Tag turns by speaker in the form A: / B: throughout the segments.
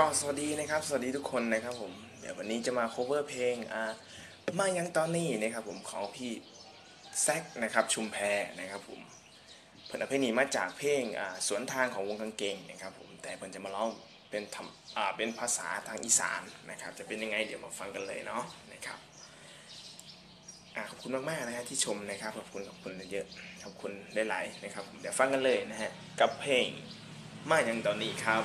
A: ก็สวัสดีนะครับ สวัสดีทุกคนนะครับผม เดี๋ยววันนี้จะมา cover เพลงอ่ามายังตอนนี้นะครับผมของพี่แซกนะครับชุมแพนะครับผมเพิ่นเอาเพลงนี้มาจากเพลงอ่าสวนทางของวงกางเกงนะครับผมแต่เพิ่นจะมาร้องเป็นทำอ่าเป็นภาษาทางอีสานนะครับ จะเป็นยังไงเดี๋ยวมาฟังกันเลยเนาะนะครับอ่าขอบคุณมากๆนะฮะที่ชมนะครับขอบคุณขอบคุณเยอะขอบคุณหลายๆนะครับเดี๋ยวฟังกันเลยนะฮะกับเพลงมายังตอนนี้ครับ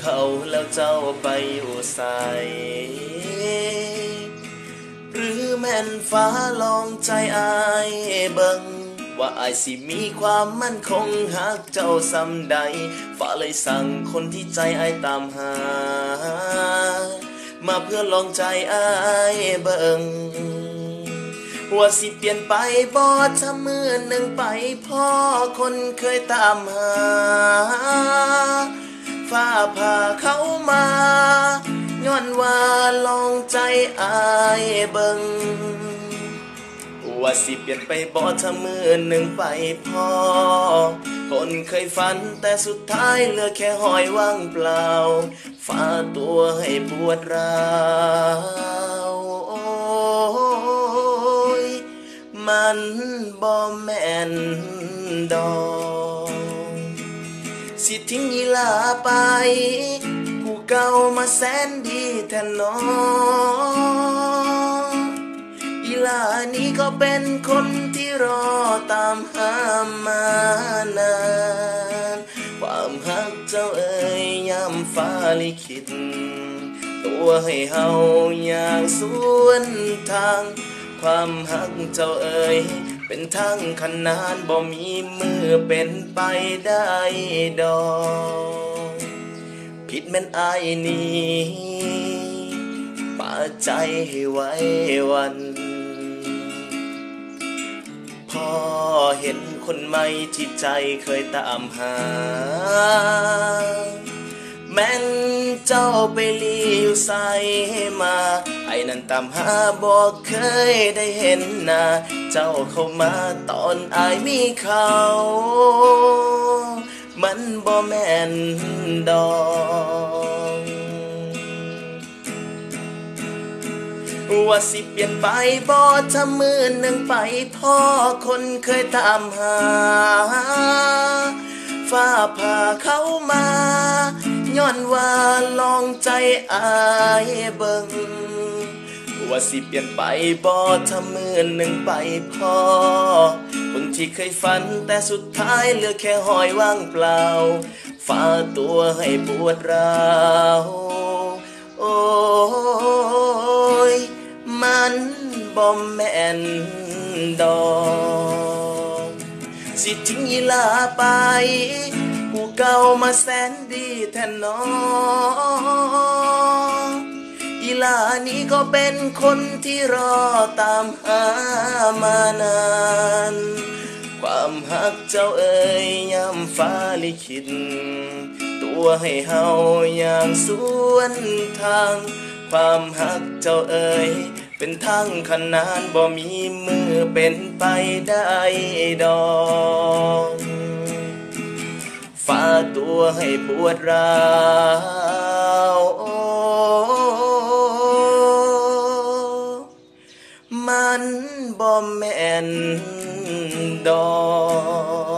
A: เขาแล้วเจ้าไปอยู่ใสหรือแม่นฟ้าลองใจอายเบิงว่าอายสิมีความมั่นคงหากเจ้าสำใดฟ้าเลยสั่งคนที่ใจอายตามหา มาเพื่อลองใจอายเบิงว่าสิเปลี่ยนไปบ่ถ้ามือหนึ่งไปพ่อคนเคยตามหา ฟ้าผ่าเข้ามาย้อนว่าลองใจอายเบิงว่าสิเปลี่ยนไปบ่ถ้ามือหนึ่งไปพ่อคนเคยฝันแต่สุดท้ายเหลือแค่หอยว่างเปล่าฟ้าตัวให้ปวดร้าวโอ้ยมันบ่แม่นดอก สิทิ้งยีลาไป ผู้เก่ามาแสนดีแทนน้องอีลานี้ก็เป็นคนที่รอตามหามานาน ความหักเจ้าเอ่ยยามฟ้าลิขิต ตัวให้เฮาอย่างสวนทาง ความหักเจ้าเอ่ย เป็นทางขนานบ่มีมือเป็นไปได้ดอกผิดแม่นอายนี้ป่าใจให้ไว้วันพอเห็นคนใหม่ที่ใจเคยตามหา แม่นเจ้าไปลีอยู่ใส่มา ไอ้นั่นตามหาบอกเคยได้เห็นหน้าเจ้าเข้ามาตอนอายมีเขา มันบ่แม่นดอกว่าสิเปลี่ยนไปบ่ถ้ามือหนึ่งไปพ่อคนเคยตามหา ฟ้าผ่าเข้ามา ย้อนว่าลองใจอายเบิงว่าสิเปลี่ยนไปบ่ถ้ามือนหนึ่งไปพ่อคนที่เคยฝันแต่สุดท้ายเหลือแค่หอยว่างเปล่าฟ้าตัวให้ปวดร้าวโอ้ย มันบ่แม่นดอกสิทิ้งยีลาไป ผู้เก่ามาแสนดีแทนน้องอีลานี้ก็เป็นคนที่รอตามหามานาน ความหักเจ้าเอ่ยยามฟ้าลิขิตตัวให้เฮาอย่างสวนทาง ความหักเจ้าเอ่ยเป็นทางขนานบ่มีมือเป็นไปได้ดอก ฟ้าตัวให้ปวดร้าวมันบ่แม่นดอก